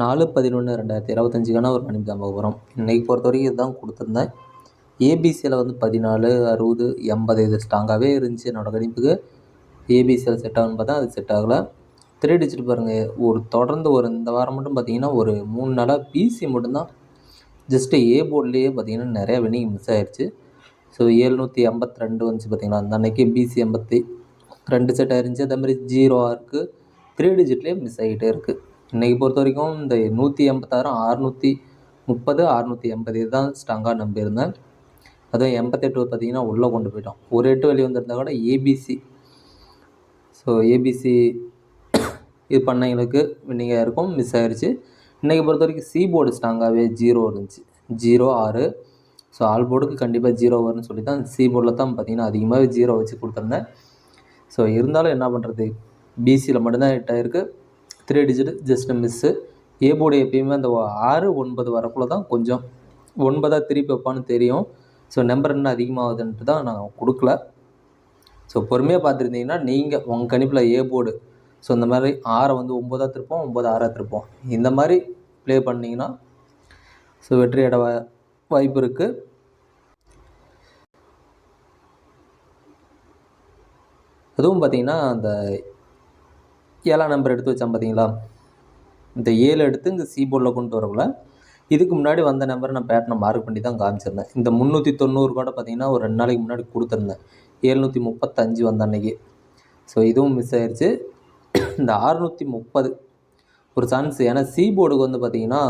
நாலு பதினொன்று ரெண்டாயிரத்தி இருபத்தஞ்சிக்கான ஒரு மணி தான் பார்க்க போகிறோம் இன்றைக்கி பொறுத்த வரைக்கும் இதுதான் கொடுத்துருந்தேன். ஏபிசியில் வந்து பதினாலு அறுபது எண்பது இது ஸ்ட்ராங்காகவே இருந்துச்சு என்னோடய கணிப்புக்கு. ஏபிசியில் செட் ஆகுன்னு பார்த்தா அது செட் ஆகலை. த்ரீ டிஜிட் பாருங்கள் ஒரு தொடர்ந்து ஒரு இந்த வாரம் மட்டும் பார்த்தீங்கன்னா ஒரு மூணு நாளாக பிசி மட்டும்தான். ஜஸ்ட்டு ஏ போர்ட்லேயே பார்த்தீங்கன்னா நிறையா வினிங் மிஸ் ஆயிடுச்சு ஸோ ஏழ்நூற்றி எண்பத்தி ரெண்டு வந்துச்சு பார்த்தீங்களா? அந்த அன்னைக்கு பிசி எண்பத்தி ரெண்டு செட் ஆயிருந்துச்சு. அதே மாதிரி ஜீரோ ஆருக்கு த்ரீ டிஜிட்லேயே மிஸ் ஆகிட்டே இருக்குது இன்றைக்கி பொறுத்த வரைக்கும் இந்த நூற்றி எண்பத்தாயிரம் அறுநூற்றி முப்பது அறுநூற்றி எண்பது இதுதான் ஸ்ட்ராங்காக நம்பியிருந்தேன். அதுவும் எண்பத்தெட்டு பார்த்தீங்கன்னா உள்ளே கொண்டு போயிட்டோம். ஒரு எட்டு வெளியே வந்திருந்தா கூட ஏபிசி ஸோ ஏபிசி இது பண்ணவங்களுக்கு வின்னிங்காக இருக்கும் மிஸ் ஆயிடுச்சு இன்றைக்கி பொறுத்த வரைக்கும் சி போர்டு ஸ்ட்ராங்காகவே ஜீரோ இருந்துச்சு. ஜீரோ ஆறு. ஸோ ஆல் போர்டுக்கு கண்டிப்பாக ஜீரோ வரும்னு சொல்லி தான் சி போர்டில் தான் பார்த்தீங்கன்னா அதிகமாகவே ஜீரோ வச்சு கொடுத்துருந்தேன். ஸோ இருந்தாலும் என்ன பண்ணுறது பிசியில் மட்டும்தான் ஹிட் ஆகிருக்கு three digit just miss A board எப்பயுமே அந்த ஆறு ஒன்பது வரக்குள்ள தான் கொஞ்சம் ஒன்பதாக திருப்பி வைப்பான்னு தெரியும். ஸோ நம்பர் என்ன அதிகமாகுதுன்ட்டு தான் நான் கொடுக்கல. ஸோ பொறுமையாக பார்த்துருந்தீங்கன்னா நீங்கள் உங்கள் கணிப்பில் ஏ போர்டு ஸோ இந்த மாதிரி ஆறை வந்து ஒம்பதாக திருப்போம் ஒம்பது ஆறாக திருப்போம். இந்த மாதிரி ப்ளே பண்ணிங்கன்னா ஸோ வெற்றியட வாய்ப்பு இருக்குது அதுவும் பார்த்திங்கன்னா அந்த ஏழாம் நம்பர் எடுத்து வச்சான் பார்த்தீங்களா இந்த ஏழு எடுத்து இங்கே சி போர்டில் கொண்டு வரக்குள்ள இதுக்கு முன்னாடி வந்த நம்பரை நான் பேட்டனை மார்க் பண்ணி தான் காமிச்சிருந்தேன். இந்த முந்நூற்றி தொண்ணூறு கூட பார்த்தீங்கன்னா ஒரு ரெண்டு நாளைக்கு முன்னாடி கொடுத்துருந்தேன். ஏழ்நூற்றி முப்பத்தஞ்சு வந்த அன்னைக்கு. ஸோ இதுவும் மிஸ் ஆயிடுச்சு இந்த ஆறுநூற்றி முப்பது ஒரு சான்ஸ் ஏன்னா சி போர்டுக்கு வந்து பார்த்தீங்கன்னா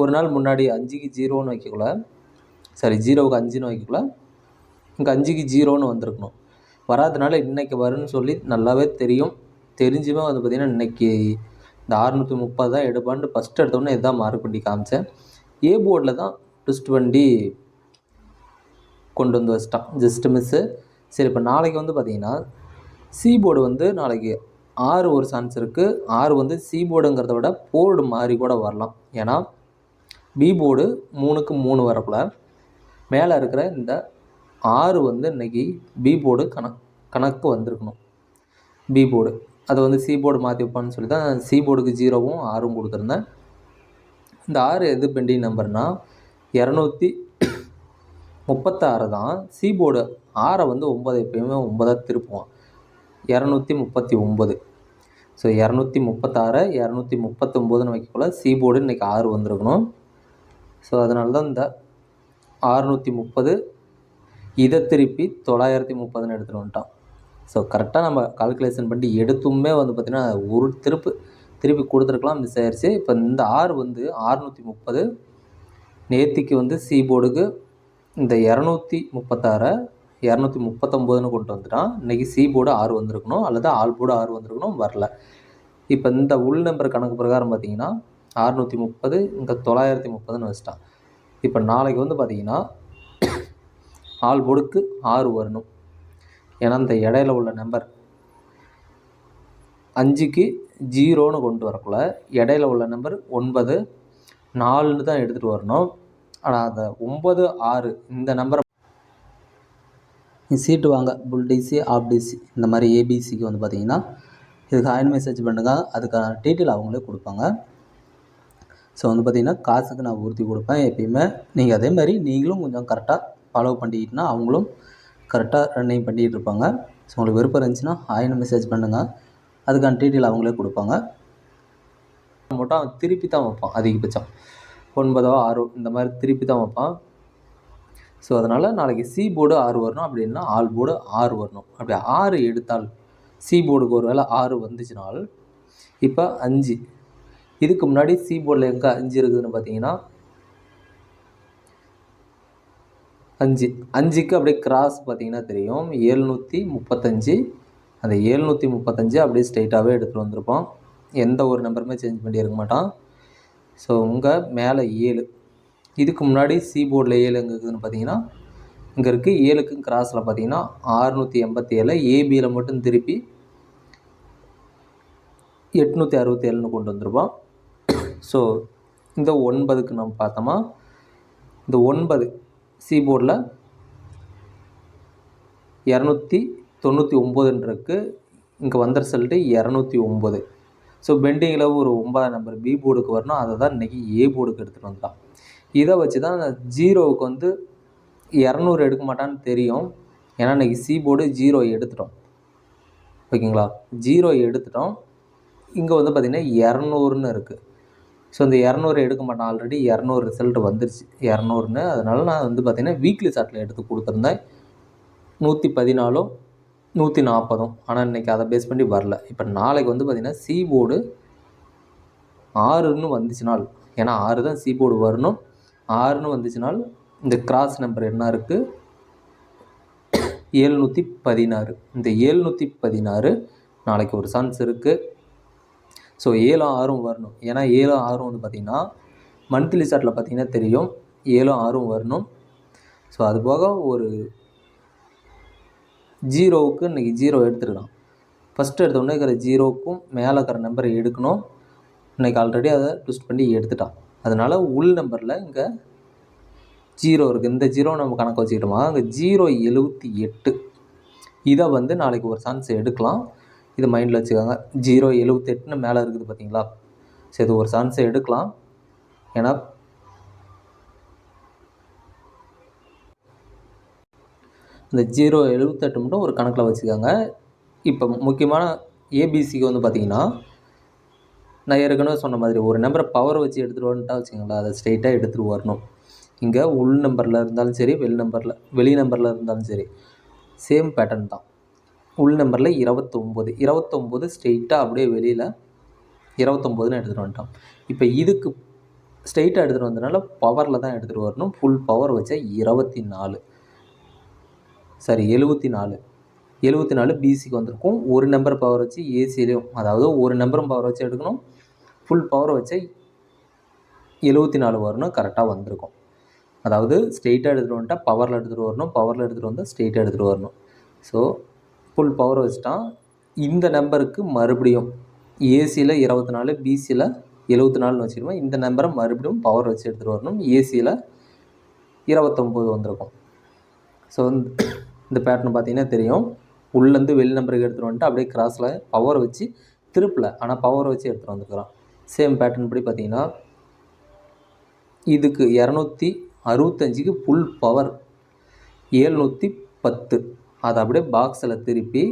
ஒரு நாள் முன்னாடி அஞ்சுக்கு ஜீரோன்னு வைக்கக்குள்ள சாரி ஜீரோவுக்கு அஞ்சுன்னு வைக்கக்குள்ள இங்கே அஞ்சுக்கு ஜீரோன்னு வந்திருக்கணும். வராதனால இன்றைக்கி வரும்னு சொல்லி நல்லாவே தெரியும். தெரிஞ்சுமே வந்து பார்த்திங்கன்னா இன்றைக்கி இந்த அறுநூற்றி முப்பது தான் எடுப்பான்ட்டு ஃபஸ்ட் எடுத்தோடனே இதுதான் மார்க் பண்ணி காமிச்சேன். ஏ போர்டில் தான் ட்விஸ்ட் வண்டி கொண்டு வந்து வச்சிட்டான். ஜஸ்ட் மிஸ்ஸு சரி இப்போ நாளைக்கு வந்து பார்த்திங்கன்னா சி போர்டு வந்து நாளைக்கு ஆறு ஒரு சான்ஸ் இருக்குது ஆறு வந்து சி போர்டுங்கிறத விட போர்டு மாதிரி கூட வரலாம். ஏன்னா பி போர்டு மூணுக்கு மூணு வரக்குள்ள மேலே இருக்கிற இந்த ஆறு வந்து இன்றைக்கி பி போர்டு கணக் கணக்கு வந்திருக்கணும். பி போர்டு அதை வந்து சி போர்டு மாற்றி வைப்பான்னு சொல்லி தான் சி போர்டுக்கு ஜீரோவும் ஆறும் கொடுத்துருந்தேன். இந்த ஆறு எது பெண்டிங் நம்பர்னால் இரநூத்தி முப்பத்தாறு தான் சி போர்டு ஆறை வந்து ஒம்பது எப்பயுமே ஒம்பதாக திருப்புவான். இரநூத்தி முப்பத்தி ஒம்பது ஸோ இரநூத்தி முப்பத்தாறு இரநூத்தி முப்பத்தொம்போதுன்னு வைக்கக்குள்ள சி போர்டு இன்றைக்கி ஆறு வந்திருக்கணும். ஸோ அதனால தான் இந்த ஆறுநூற்றி முப்பது இதை திருப்பி தொள்ளாயிரத்தி முப்பதுன்னு எடுத்துகிட்டு வந்துட்டான் ஸோ கரெக்டாக நம்ம கால்குலேஷன் பண்ணி எடுத்துமே வந்து பார்த்திங்கன்னா ஒரு திருப்பு திருப்பி கொடுத்துருக்கலாம். மிஸ் ஆயிடுச்சு இப்போ இந்த ஆறு வந்து ஆறுநூற்றி முப்பது. நேத்திக்கு வந்து சி போர்டுக்கு இந்த இரநூத்தி முப்பத்தாறை இரநூத்தி முப்பத்தொம்போதுன்னு கொண்டு வந்துட்டான். இன்றைக்கி சி போர்டு ஆறு வந்திருக்கணும். அல்லது ஆல் போர்டு ஆறு வந்திருக்கணும். வரல. இப்போ இந்த உள் நம்பர் கணக்கு பிரகாரம் பார்த்தீங்கன்னா அறுநூற்றி முப்பது இங்கே தொள்ளாயிரத்தி முப்பதுன்னு வச்சுட்டான். இப்போ நாளைக்கு வந்து பார்த்திங்கன்னா ஆல் ஒடுக்கு ஆறு வரணும். ஏன்னா இந்த இடையில உள்ள நம்பர் அஞ்சுக்கு ஜீரோன்னு கொண்டு வரக்குள்ள இடையில உள்ள நம்பர் ஒன்பது நாலுன்னு தான் எடுத்துகிட்டு வரணும். ஆனால் அந்த ஒம்பது ஆறு இந்த நம்பரை சீட்டு வாங்க. புல் டிசி ஆஃப் டிசி இந்த மாதிரி ஏபிசிக்கு வந்து பார்த்தீங்கன்னா இதுக்கு ஹாயின் மெசேஜ் பண்ணுங்க அதுக்கான டீட்டெயில் அவங்களே கொடுப்பாங்க. ஸோ வந்து பார்த்திங்கன்னா காசுக்கு நான் உறுதி கொடுப்பேன். எப்பயுமே நீங்கள் அதே மாதிரி நீங்களும் கொஞ்சம் கரெக்டாக ஃபாலோ பண்ணிக்கிட்டுனா அவங்களும் கரெக்டாக ரன்னிங் பண்ணிகிட்டு இருப்பாங்க. ஸோ உங்களுக்கு விருப்பம் இருந்துச்சுன்னா ஹாய்னு மெசேஜ் பண்ணுங்கள் அதுக்கான டீட்டெயில் அவங்களே கொடுப்பாங்க. மட்டும் திருப்பி தான் வைப்பான் அதிகபட்சம். ஒன்பதோ ஆறோ இந்த மாதிரி திருப்பி தான் வைப்பான். ஸோ அதனால் நாளைக்கு சி போர்டு ஆறு வரணும். அப்படின்னா ஆல் போர்டு ஆறு வரணும். அப்படி ஆறு எடுத்தால் சி போர்டுக்கு ஒரு வேளை ஆறு வந்துச்சுனால் இப்போ அஞ்சு. இதுக்கு முன்னாடி சி போர்டில் எங்கே அஞ்சு இருக்குதுன்னு பார்த்தீங்கன்னா அஞ்சு. அஞ்சுக்கு அப்படியே கிராஸ் பார்த்தீங்கன்னா தெரியும். ஏழ்நூற்றி முப்பத்தஞ்சு. அந்த ஏழ்நூற்றி முப்பத்தஞ்சு அப்படியே ஸ்ட்ரைட்டாகவே எடுத்துகிட்டு வந்திருப்போம். எந்த ஒரு நம்பருமே சேஞ்ச் பண்ணியிருக்க மாட்டான் ஸோ உங்கள் மேலே ஏழு. இதுக்கு முன்னாடி சி போர்டில் ஏழு எங்கே இருக்குதுன்னு பார்த்தீங்கன்னா இங்கே இருக்குது ஏழுக்கும் கிராஸில் பார்த்தீங்கன்னா ஆறுநூற்றி எண்பத்தி ஏழு ஏபியில் மட்டும் திருப்பி எட்நூற்றி அறுபத்தி ஏழுன்னு கொண்டு வந்திருப்போம். ஸோ இந்த ஒன்பதுக்கு நம்ம பார்த்தோமா? இந்த ஒன்பது சீபோர்டில் இரநூத்தி தொண்ணூற்றி ஒம்போதுன்றக்கு இங்கே வந்த ரிசல்ட்டு இரநூத்தி ஒம்பது. ஸோ பெண்டிங்கில் ஒரு ஒன்பதாம் நம்பர் பி போர்டுக்கு வரணும். அதை தான் இன்றைக்கி ஏ போர்டுக்கு எடுத்துகிட்டு வந்துட்டான் இதை வச்சு தான் அந்த ஜீரோவுக்கு வந்து இரநூறு எடுக்க மாட்டான்னு தெரியும். ஏன்னா இன்றைக்கி சி போர்டு ஜீரோ எடுத்துட்டோம். ஓகேங்களா? ஜீரோ எடுத்துட்டோம். இங்கே வந்து பார்த்திங்கன்னா இரநூறுன்னு இருக்குது ஸோ இந்த இரநூறு எடுக்க மாட்டேன். ஆல்ரெடி இரநூறு ரிசல்ட் வந்துருச்சு. இரநூறுன்னு அதனால் நான் வந்து பார்த்திங்கன்னா வீக்லி சார்ட்டில் எடுத்து கொடுத்துருந்தேன். நூற்றி பதினாலும் நூற்றி நாற்பதும் ஆனால் இன்றைக்கி அதை பேஸ் பண்ணி வரல. இப்போ நாளைக்கு வந்து பார்த்திங்கன்னா சி போர்டு ஆறுன்னு வந்துச்சுனால் ஏன்னா ஆறு தான் சி போர்டு வரணும். ஆறுன்னு வந்துச்சுனால் இந்த கிராஸ் நம்பர் என்ன இருக்குது ஏழ்நூற்றி பதினாறு. இந்த ஏழ்நூற்றி பதினாறு நாளைக்கு ஒரு சான்ஸ் இருக்குது ஸோ ஏழும் ஆறும் வரணும். ஏன்னா ஏழும் ஆறும் வந்து பார்த்திங்கன்னா மந்த்லி சார்ட்டில் பார்த்திங்கன்னா தெரியும். ஏழும் ஆறும் வரணும். ஸோ அது போக ஒரு ஜீரோவுக்கு இன்றைக்கி ஜீரோ எடுத்துருக்கலாம். ஃபஸ்ட்டு எடுத்தோடனே இருக்கிற ஜீரோவுக்கும் மேலே இருக்கிற நம்பரை எடுக்கணும். இன்றைக்கி ஆல்ரெடி அதை ட்விஸ்ட் பண்ணி எடுத்துட்டான். அதனால் உள் நம்பரில் இங்கே ஜீரோ இருக்குது இந்த ஜீரோ நம்ம கணக்கு வச்சுக்கிட்டோமா? அங்கே ஜீரோ எழுபத்தி எட்டு. இதை வந்து நாளைக்கு ஒரு சான்ஸ் எடுக்கலாம். இது மைண்டில் வச்சுக்கோங்க. ஜீரோ எழுபத்தெட்டுன்னு மேலே இருக்குது பார்த்தீங்களா? சரி இது ஒரு சான்ஸை எடுக்கலாம். ஏன்னா இந்த ஜீரோ எழுபத்தெட்டு மட்டும் ஒரு கணக்கில் வச்சுக்கோங்க. இப்போ முக்கியமான ஏபிசிக்கு வந்து பார்த்தீங்கன்னா நான் ஏற்கனவே சொன்ன மாதிரி ஒரு நம்பரை பவர் வச்சு எடுத்துகிட்டு வந்துட்டா வச்சுக்கோங்களேன். அதை ஸ்ட்ரெயிட்டாக எடுத்துகிட்டு வரணும். இங்கே உள் நம்பரில் இருந்தாலும் சரி வெளி நம்பரில் வெளி நம்பரில் இருந்தாலும் சரி சேம் பேட்டர்ன் தான். உள் நம்பரில் இருபத்தொம்போது. இருபத்தொம்போது ஸ்ட்ரெயிட்டாக அப்படியே வெளியில் இருபத்தொம்போதுன்னு எடுத்துகிட்டு வந்துட்டோம். இப்போ இதுக்கு ஸ்ட்ரெயிட்டாக எடுத்துகிட்டு வந்ததுனால பவரில் தான் எடுத்துகிட்டு வரணும். ஃபுல் பவர் வச்சா இருபத்தி நாலு சாரி எழுபத்தி நாலு எழுபத்தி நாலு பிசிக்கு வந்திருக்கும். ஒரு நம்பர் பவர் வச்சு ஏசிலையும் அதாவது ஒரு நம்பரும் பவர் வச்சு எடுக்கணும். ஃபுல் பவர் வச்சு எழுபத்தி நாலு வரணும் கரெக்டாக வந்திருக்கும். அதாவது ஸ்ட்ரெயிட்டாக எடுத்துகிட்டு வந்துட்டால் பவரில் எடுத்துகிட்டு வரணும். பவரில் எடுத்துகிட்டு வந்தால் ஸ்ட்ரெயிட்டாக எடுத்துகிட்டு வரணும். ஸோ ஃபுல் பவர் வச்சுட்டான். இந்த நம்பருக்கு மறுபடியும் ஏசியில் இருபத்தி நாலு பிசியில் எழுபத்தி நாலுன்னு வச்சுருவோம் இந்த நம்பரை மறுபடியும் பவர் வச்சு எடுத்துகிட்டு வரணும். ஏசியில் இருபத்தொம்போது வந்திருக்கும். ஸோ இந்த பேட்டர்ன் பார்த்தீங்கன்னா தெரியும். உள்ளேருந்து வெளி நம்பருக்கு எடுத்துகிட்டு வந்துட்டு அப்படியே கிராஸில் பவர் வச்சு திருப்பில். ஆனால் பவர் வச்சு எடுத்துகிட்டு வந்துருக்குறான். சேம் பேட்டர்ன் படி பார்த்தீங்கன்னா இதுக்கு இரநூத்தி அறுபத்தஞ்சிக்கு ஃபுல் பவர் ஏழ்நூற்றி பத்து. அதை அப்படியே பாக்ஸில் திருப்பி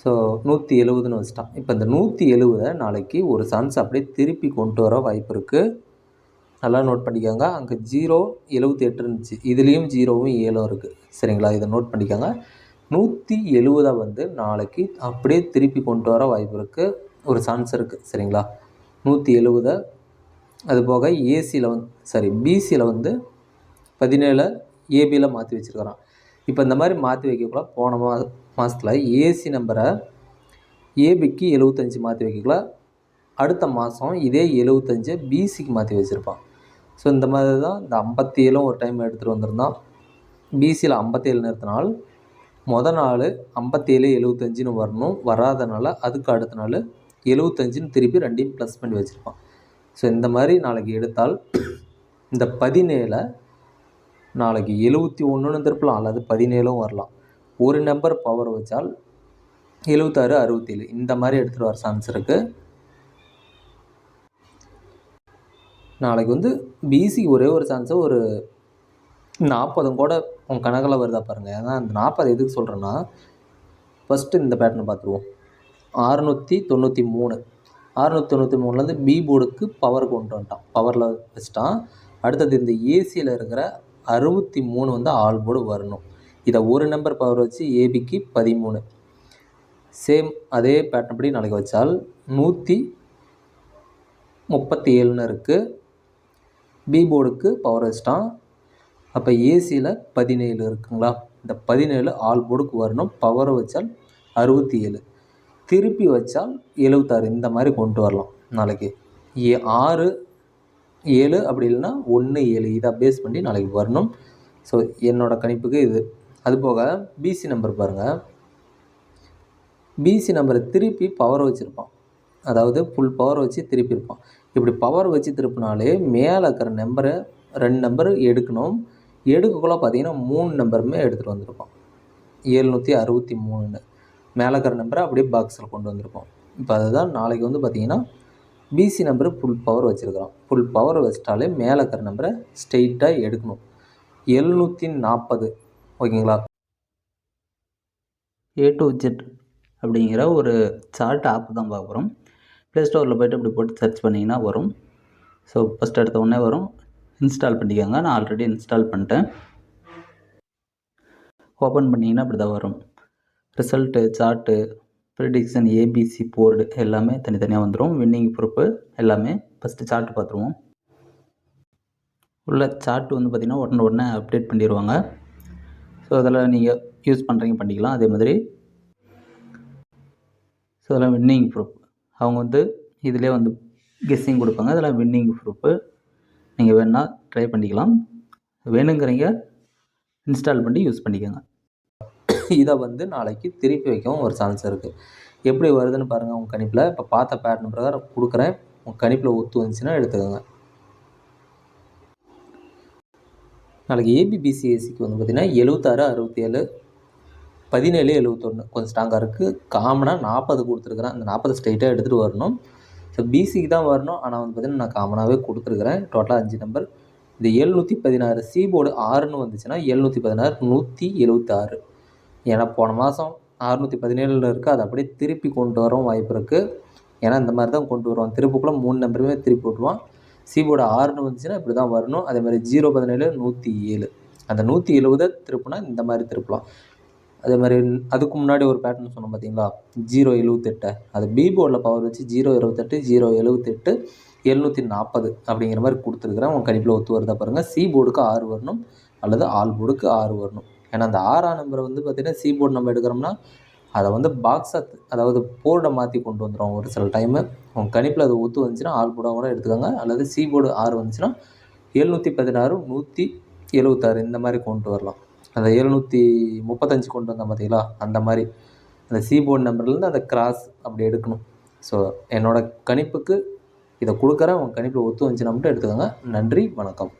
ஸோ நூற்றி எழுபதுன்னு வச்சுட்டான். இப்போ இந்த நூற்றி எழுபதை நாளைக்கு ஒரு சன்ஸ் அப்படியே திருப்பி கொண்டு வர வாய்ப்பு இருக்குது நல்லா நோட் பண்ணிக்கோங்க. அங்கே ஜீரோ எழுபத்தி எட்டு இருந்துச்சு. இதுலேயும் ஜீரோவும் ஏழும் இருக்குது சரிங்களா? இதை நோட் பண்ணிக்கோங்க. நூற்றி எழுபதை வந்து நாளைக்கு அப்படியே திருப்பி கொண்டு வர வாய்ப்பு இருக்குது ஒரு சான்ஸ் இருக்குது சரிங்களா? நூற்றி எழுபதை அது போக ஏசியில் வந்து சாரி பிசியில் வந்து பதினேழு ஏபியில் மாற்றி வச்சுருக்கிறான். இப்போ இந்த மாதிரி மாற்றி வைக்கக்குள்ள போன மா மாதத்தில் ஏசி நம்பரை ஏபிக்கு எழுபத்தஞ்சி மாற்றி வைக்கக்குள்ள அடுத்த மாதம் இதே எழுபத்தஞ்சு பிசிக்கு மாற்றி வச்சுருப்பான். ஸோ இந்த மாதிரி தான் இந்த ஐம்பத்தி ஏழும் ஒரு டைம் எடுத்துகிட்டு வந்திருந்தான். பிசியில் ஐம்பத்தேழு நிறுத்தினால் மொதல் நாள் ஐம்பத்தேழு எழுபத்தஞ்சின்னு வரணும். வராதனால அதுக்கு அடுத்த நாள் எழுபத்தஞ்சின்னு திருப்பி ரெண்டையும் ப்ளஸ் பண்ணி வச்சுருப்பான். ஸோ இந்த மாதிரி நாளைக்கு எடுத்தால் இந்த பதினேழை நாளைக்கு எழுபத்தி ஒன்றுன்னு திருப்பலாம். அல்லது பதினேழும் வரலாம். ஒரு நம்பர் பவர் வச்சால் எழுபத்தாறு அறுபத்தேழு இந்த மாதிரி எடுத்துகிட்டு வர சான்ஸ் இருக்குது நாளைக்கு வந்து பிசி ஒரே ஒரு சான்ஸு ஒரு நாற்பதும் கூட உன் கணக்கில் வருதா பாருங்கள் ஏன்னா அந்த நாற்பது எதுக்கு சொல்கிறேன்னா ஃபஸ்ட்டு இந்த பேட்டர்னை பார்த்துருவோம். அறுநூற்றி தொண்ணூற்றி மூணு. அறுநூற்றி தொண்ணூற்றி மூணுலேருந்து பி போர்டுக்கு பவர் கொண்டு வந்துட்டான். பவரில் வச்சுட்டான். அடுத்தது இந்த ஏசியில் இருக்கிற அறுபத்தி மூணு வந்து ஆல் போர்டு வரணும். இதை ஒரு நம்பர் பவர் வச்சு ஏபிக்கு பதிமூணு. சேம் அதே பேட்டர்ன் படி நாளைக்கு வச்சால் நூற்றி முப்பத்தி ஏழுன்னு இருக்குது பி போர்டுக்கு பவர் வச்சிட்டான் அப்போ ஏசியில் பதினேழு இருக்குங்களா? இந்த பதினேழு ஆல் போர்டுக்கு வரணும். பவர் வச்சால் அறுபத்தி ஏழு. திருப்பி வச்சால் எழுபத்தாறு இந்த மாதிரி கொண்டு வரலாம் நாளைக்கு. ஏ ஆறு ஏழு அப்படி இல்லைன்னா ஒன்று ஏழு. இதை பேஸ் பண்ணி நாளைக்கு வரணும். ஸோ என்னோடய கணிப்புக்கு இது. அதுபோக பிசி நம்பர் பாருங்கள் பிசி நம்பரை திருப்பி பவர் வச்சுருப்பான். அதாவது ஃபுல் பவர் வச்சு திருப்பி இருப்பான் இப்படி பவர் வச்சு திருப்பினாலே மேலே இருக்கிற நம்பரை ரெண்டு நம்பர் எடுக்கணும். எடுக்கக்குள்ளே பார்த்தீங்கன்னா மூணு நம்பருமே எடுத்துகிட்டு வந்திருப்பான். ஏழ்நூற்றி அறுபத்தி மூணுன்னு. மேலே இருக்கிற நம்பரை அப்படியே பாக்ஸில் கொண்டு வந்திருப்போம் இப்போ அதுதான் நாளைக்கு வந்து பார்த்திங்கன்னா பிசி நம்பரு ஃபுல் பவர் வச்சுருக்கிறோம். ஃபுல் பவர் வச்சிட்டாலே மேலே இருக்கிற நம்பரை ஸ்ட்ரெயிட்டாக எடுக்கணும். எழுநூற்றி நாற்பது ஓகேங்களா? ஏ டு ஜெட் அப்படிங்கிற ஒரு சார்ட் ஆப் தான் பார்க்குறோம் ப்ளே ஸ்டோரில் போய்ட்டு இப்படி போட்டு சர்ச் பண்ணிங்கன்னா வரும். ஸோ ஃபஸ்ட் எடுத்த உடனே வரும். இன்ஸ்டால் பண்ணிக்கோங்க. நான் ஆல்ரெடி இன்ஸ்டால் பண்ணிட்டேன். ஓப்பன் பண்ணிங்கன்னா இப்படி தான் வரும். Result chart prediction ABC board எல்லாமே தனித்தனியாக வந்துடும் வின்னிங் ப்ரூஃபு எல்லாமே ஃபஸ்ட்டு சார்ட் பார்த்துருவோம். உள்ள சார்ட் வந்து பார்த்திங்கன்னா உடனே உடனே அப்டேட் பண்ணிடுவாங்க ஸோ அதில் நீங்கள் யூஸ் பண்ணுறீங்க பண்ணிக்கலாம். அதே மாதிரி. ஸோ அதெல்லாம் வின்னிங் ப்ரூஃப் அவங்க வந்து இதிலே வந்து கெஸ்ஸிங் கொடுப்பாங்க. அதெல்லாம் வின்னிங் ப்ரூஃபு நீங்கள் வேணால் ட்ரை பண்ணிக்கலாம். வேணுங்கிறீங்க இன்ஸ்டால் பண்ணி யூஸ் பண்ணிக்கோங்க. இதை வந்து நாளைக்கு திருப்பி வைக்கவும் ஒரு சான்ஸ் இருக்குது எப்படி வருதுன்னு பாருங்கள் உங்கள் கணிப்பில். இப்போ பார்த்த பேட்டர்ன் பிரகாரம் கொடுக்குறேன். உங்கள் கணிப்பில் ஒத்து வந்துச்சுன்னா எடுத்துக்கோங்க. நாளைக்கு ஏபிபிசிஎஸ்சிக்கு வந்து பார்த்திங்கன்னா எழுபத்தாறு அறுபத்தி ஏழு பதினேழு எழுபத்தொன்று கொஞ்சம் ஸ்ட்ராங்காக இருக்குது காமனாக நாற்பது கொடுத்துருக்குறேன். அந்த நாற்பது ஸ்ட்ரைட்டாக எடுத்துகிட்டு வரணும். ஸோ பிசிக்கு தான் வரணும். ஆனால் வந்து பார்த்திங்கன்னா நான் காமனாகவே கொடுத்துருக்குறேன். டோட்டலாக அஞ்சு நம்பர் இந்த எழுநூற்றி பதினாறு சி போர்டு ஆறுன்னு வந்துச்சுன்னா எழுநூற்றி பதினாறு நூற்றி எழுபத்தாறு ஏன்னா போன மாதம் அறுநூற்றி பதினேழில் இருக்குது அதை அப்படியே திருப்பி கொண்டு வரவும் வாய்ப்பு இருக்குது ஏன்னா இந்த மாதிரி தான் கொண்டு வருவான் திருப்புக்குள்ளே மூணு நம்பருமே திருப்பி விட்டுருவான் சிபோர்டு ஆறுன்னு வந்துச்சுன்னா இப்படி தான் வரணும். அதே மாதிரி ஜீரோ பதினேழு நூற்றி ஏழு. அந்த நூற்றி எழுபதை திருப்புனா இந்த மாதிரி திருப்பலாம். அதே மாதிரி அதுக்கு முன்னாடி ஒரு பேட்டர்ன் சொன்னோம் பார்த்தீங்களா ஜீரோ எழுபத்தெட்டை அது பி போர்டில் பவர் வச்சு ஜீரோ இருபத்தெட்டு ஜீரோ எழுபத்தெட்டு எழுநூற்றி நாற்பது அப்படிங்கிற மாதிரி கொடுத்துருக்குறேன். உங்கள் கணிப்பில் ஒத்து வருதா பாருங்கள் சி போர்டுக்கு ஆறு வரணும் அல்லது ஆல் போர்டுக்கு ஆறு வரணும். ஏன்னா அந்த ஆறாம் நம்பரை வந்து பார்த்திங்கன்னா சி போர்டு நம்ம எடுக்கிறோம்னா அதை வந்து பாக்ஸை அதாவது போர்டை மாற்றி கொண்டு வந்துடும் ஒரு சில டைமு உங்கள் கணிப்பில் அது ஒத்து வந்துச்சுன்னா ஆள் போர்டாக கூட எடுத்துக்கோங்க. அல்லது சி போர்டு ஆறு வந்துச்சுன்னா எழுநூற்றி பதினாறு நூற்றி எழுபத்தாறு இந்த மாதிரி கொண்டு வரலாம். அந்த எழுநூற்றி முப்பத்தஞ்சு கொண்டு வந்தோம் பார்த்தீங்களா அந்த மாதிரி. அந்த சி போர்டு நம்பர்லேருந்து அந்த கிராஸ் அப்படி எடுக்கணும். ஸோ என்னோடய கணிப்புக்கு இதை கொடுக்குறேன். உங்கள் கணிப்பில் ஒத்து வந்துச்சுன்னா மட்டும் எடுத்துக்கோங்க. நன்றி வணக்கம்.